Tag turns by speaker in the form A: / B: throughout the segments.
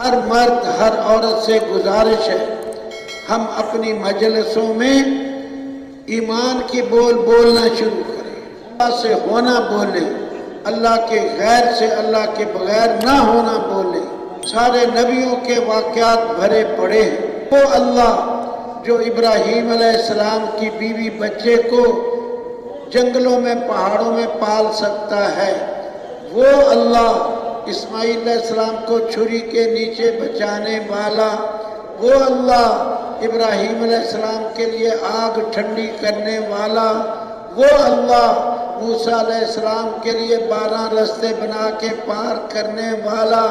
A: हर मर्द, हर औरत से गुजारिश है, हम अपनी मजलसों में ईमान की बोल बोलना शुरू करें। अल्लाह से होना बोले, अल्लाह के गैर से अल्लाह के बगैर ना होना बोले। सारे नबियों के वाक़यात भरे पड़े हैं। वो अल्लाह जो इब्राहीम अलैहिस्सलाम की बीवी बच्चे को जंगलों में, पहाड़ों में पाल सकता है, वो अल्लाह इस्माइल अलैहिस्सलाम को छुरी के नीचे बचाने वाला, वो अल्लाह इब्राहीम अलैहिस्सलाम के लिए आग ठंडी करने वाला, वो अल्लाह मूसा अलैहिस्सलाम के लिए बारह रास्ते बना के पार करने वाला,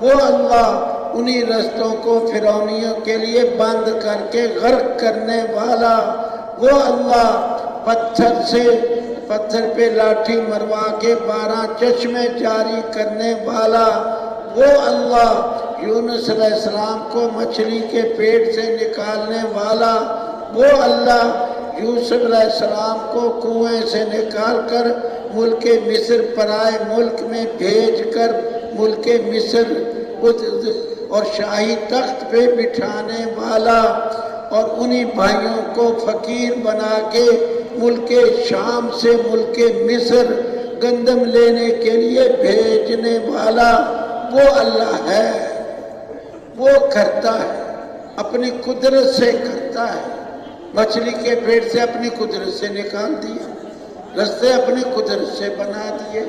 A: वो अल्लाह उन्हीं रस्तों को फिरौनियों के लिए बंद करके गर्क करने वाला, वो अल्लाह पत्थर से पत्थर पे लाठी मरवा के बारह चश्मे जारी करने वाला वो अल्लाह यूनुस अलैहिस्सलाम को मछली के पेट से निकालने वाला वो अल्लाह यूसुफ अलैहिस्सलाम को कुएँ से निकाल कर मुल्क मिस्र पराए मुल्क में भेज कर मुल्क मिस्र और शाही तख्त पे बिठाने वाला और उन्हीं भाइयों को फकीर बना के मुल्क शाम से मुल्क मिस्र गंदम लेने के लिए भेजने वाला वो अल्लाह है। वो करता है। अपनी कुदरत से करता है। मछली के पेट से अपनी कुदरत से निकाल दिया। रस्ते अपनी कुदरत से बना दिए।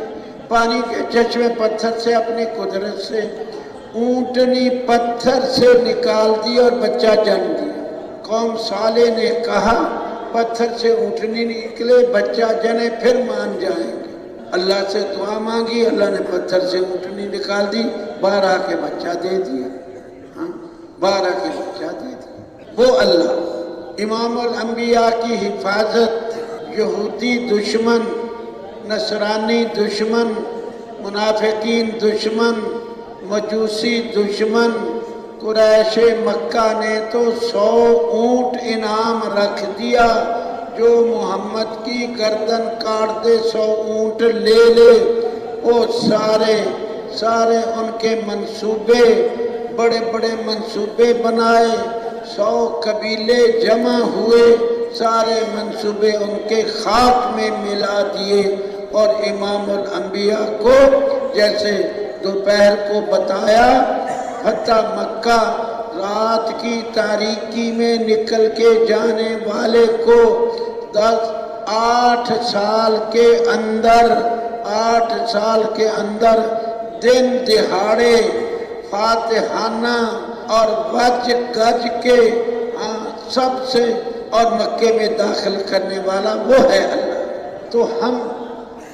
A: पानी के चश्मे पत्थर से अपनी कुदरत से, ऊंटनी पत्थर से निकाल दी और बच्चा जन्म दिया। कौम साले ने कहा पत्थर से ऊँटनी निकले, बच्चा जने फिर मान जाएँगे। अल्लाह से दुआ मांगी, अल्लाह ने पत्थर से ऊँटनी निकाल दी, बारह के बच्चा दे दिया। हाँ बारह के बच्चा दे दिया। वो अल्लाह इमाम अम्बिया की हिफाजत, यहूदी दुश्मन, नसरानी दुश्मन, मुनाफिकीन दुश्मन, मजूसी दुश्मन कुरैश मक्का ने तो सौ ऊँट इनाम रख दिया, जो मोहम्मद की गर्दन काट दे, सौ ऊँट ले ले। वो सारे सारे उनके मंसूबे बड़े बड़े मंसूबे बनाए। सौ कबीले जमा हुए, सारे मंसूबे उनके खाक में मिला दिए। और इमाम अम्बिया को जैसे दोपहर को बताया फतेह मक्का रात की तारीकी में निकल के जाने वाले को दस, आठ साल के अंदर, आठ साल के अंदर दिन दिहाड़े, फातहाना और वज गज के सबसे और मक्के में दाखिल करने वाला वो है अल्लाह। तो हम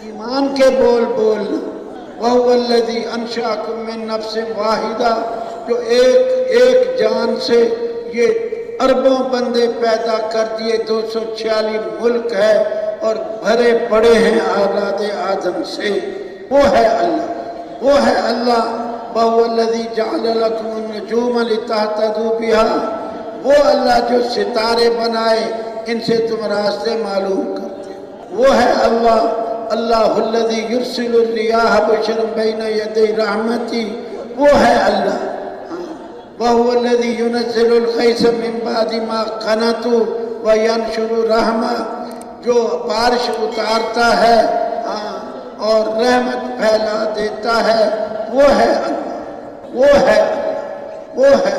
A: ईमान के बोल बोलना वही अनशाकुमिन नफ्स वाहिदा, जो एक एक जान से ये अरबों बंदे पैदा कर दिए, दो सौ छियालीस मुल्क है और भरे पड़े हैं आलाद आदम से। वो है अल्लाह। वो है अल्लाह। बहुल्लदी जालकुमजूमल बिहा। वो अल्लाह जो सितारे बनाए, इनसे तुम रास्ते मालूम करते वो है अल्लाह। अल्लाह युरसिलरियाह बशरम बैन यद रहमती, वो है अल्लाह। यनशुरु रहमा, जो बारिश उतारता है हाँ और रहमत फैला देता है, वो है अल्लाह। वो है वो है